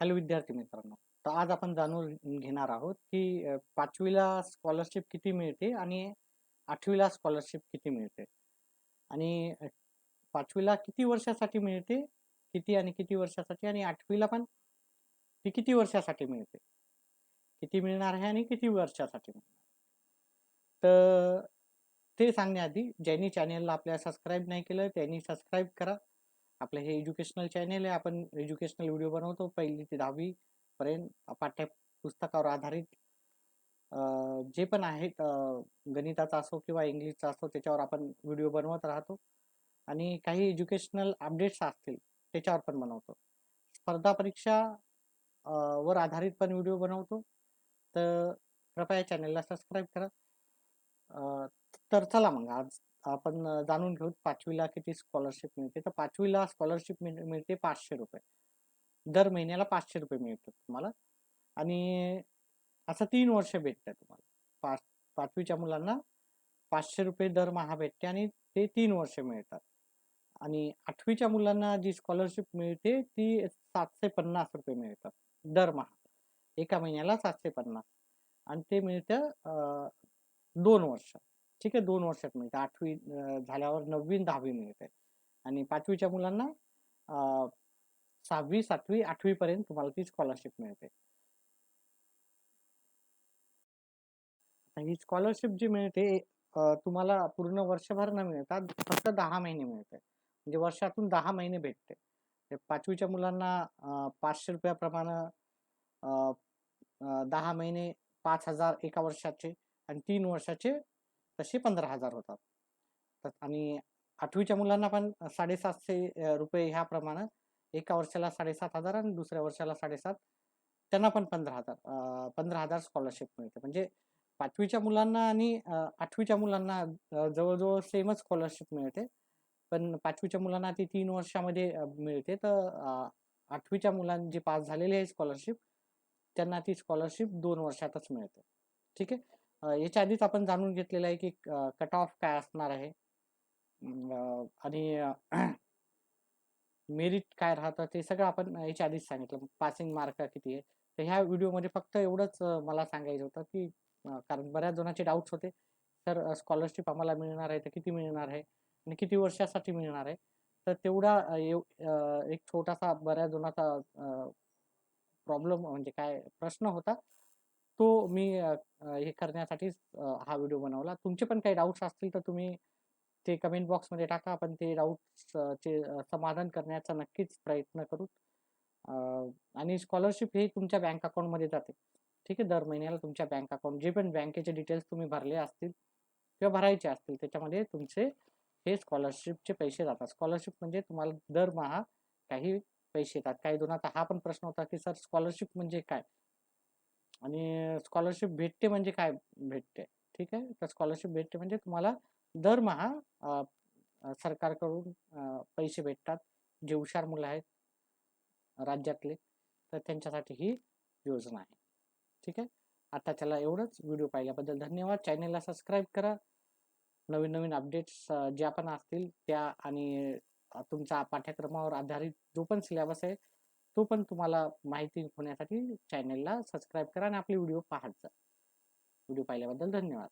Hello विद्यार्थी मित्रांनो. तर आज आपण जाणून घेणार आहोत की पाचवीला स्कॉलरशिप किती मिळते आणि आठवीला स्कॉलरशिप किती मिळते? आणि पाचवीला किती वर्षासाठी मिळते? किती आणि किती वर्षासाठी? आणि आठवीला पण ती किती वर्षासाठी मिळते? किती मिळणार आहे आणि किती वर्षासाठी मिळणार तर ते सांगण्याआधी ज्यांनी चॅनेलला आपल्या सबस्क्राईब नाही केलं त्यांनी सबस्क्राईब करा. आपलं हे एज्युकेशनल चॅनेल आहे आपण एज्युकेशनल व्हिडिओ बनवतो. पहिली ते दहावी पर्यंत पाठ्यपुस्तकावर आधारित जे पण आहेत गणिताचा असो किंवा इंग्लिशचा असो त्याच्यावर आपण व्हिडिओ बनवत राहतो. आणि काही एज्युकेशनल अपडेट्स असतील त्याच्यावर पण बनवतो. स्पर्धा परीक्षा वर आधारित पण व्हिडिओ बनवतो. तर कृपया चॅनलला सबस्क्राईब करा. तर चला मग आज आपण जाणून घेऊ पाचवीला किती स्कॉलरशिप मिळते? तर पाचवीला स्कॉलरशिप मिळते पाचशे रुपये. दर महिन्याला पाचशे रुपये मिळतात तुम्हाला. आणि असं तीन वर्ष भेटतं तुम्हाला. पाच पाचवीच्या मुलांना पाचशे रुपये दरमहा भेटते आणि ते तीन वर्ष मिळतात. आणि आठवीच्या मुलांना जी स्कॉलरशिप मिळते ती सातशे पन्नास रुपये मिळतात दरमहा एका महिन्याला सातशे पन्नास. आणि ते मिळतं दोन वर्ष. ठीक आहे दोन वर्षात मिळते. आठवी झाल्यावर नववी दहावी मिळते. आणि पाचवीच्या मुलांना सहावी सातवी आठवी पर्यंत तुम्हाला ती स्कॉलरशिप मिळते. ही स्कॉलरशिप जी मिळते तुम्हाला पूर्ण वर्षभर न मिळतात फक्त दहा महिने मिळते. म्हणजे वर्षातून दहा महिने भेटते. पाचवीच्या मुलांना पाचशे रुपयाप्रमाणे दहा महिने पाच हजार एका वर्षाचे आणि तीन वर्षाचे तसे पंधरा हजार होतात. आणि आठवीच्या मुलांना पण साडेसातशे रुपये ह्या प्रमाणात. एका वर्षाला साडेसात हजार आणि दुसऱ्या वर्षाला साडेसात. त्यांना पण पंधरा हजार पंधरा हजार स्कॉलरशिप मिळते. म्हणजे पाचवीच्या मुलांना आणि आठवीच्या मुलांना जवळजवळ सेमच स्कॉलरशिप मिळते. पण पाचवीच्या मुलांना ती तीन वर्षामध्ये मिळते. तर आठवीच्या मुलांनी जे पास झालेले आहे स्कॉलरशिप त्यांना ती स्कॉलरशिप दोन वर्षातच मिळते. ठीक आहे? याच्या आधीच आपण जाणून घेतलेलं आहे की कट ऑफ काय असणार आहे. आणि मेरिट काय राहतं ते सगळं आपण याच्या आधीच सांगितलं. पासिंग मार्क किती आहे. तर ह्या व्हिडिओमध्ये फक्त एवढंच मला सांगायचं होतं की कारण बऱ्याच जणांचे डाऊट्स होते. सर स्कॉलरशिप आम्हाला मिळणार आहे तर किती मिळणार आहे? आणि किती वर्षासाठी मिळणार आहे? तर तेवढा एव- एक छोटासा बऱ्याच जणांचा प्रॉब्लेम म्हणजे काय प्रश्न होता. तो मी हे करण्यासाठीच हा व्हिडिओ बनवला. तुमचे पण काही डाऊट्स असतील तर तुम्ही ते कमेंट बॉक्समध्ये टाका. आपण ते डाऊट्सचे समाधान करण्याचा नक्कीच प्रयत्न करू. आणि स्कॉलरशिप हे तुमच्या बँक अकाउंटमध्ये जाते. ठीक आहे? दर महिन्याला तुमच्या बँक अकाउंट जे पण बँकेचे डिटेल्स तुम्ही भरले असतील किंवा भरायचे असतील त्याच्यामध्ये तुमचे हे स्कॉलरशिपचे पैसे जातात. स्कॉलरशिप म्हणजे तुम्हाला दरमहा काही पैसे येतात. काही जणांचा हा पण प्रश्न होता की सर स्कॉलरशिप म्हणजे काय? आणि स्कॉलरशिप भेटते म्हणजे काय भेटते? ठीक आहे? तर स्कॉलरशिप भेटते म्हणजे तुम्हाला दरमहा सरकारकडून पैसे भेटतात. जे हुशार मुलं आहेत राज्यातले तर त्यांच्यासाठी ही योजना आहे. ठीक आहे? आता त्याला एवढंच. व्हिडिओ पाहिल्याबद्दल धन्यवाद. चॅनेलला सबस्क्राईब करा. नवीन नवीन अपडेट्स ज्या पण असतील त्या आणि तुमचा पाठ्यक्रमावर आधारित जो पण सिलेबस आहे तो पण तुम्हाला माहिती होण्यासाठी चॅनेलला सबस्क्राईब करा आणि आपले व्हिडिओ पाहत जा. व्हिडिओ पाहिल्याबद्दल धन्यवाद.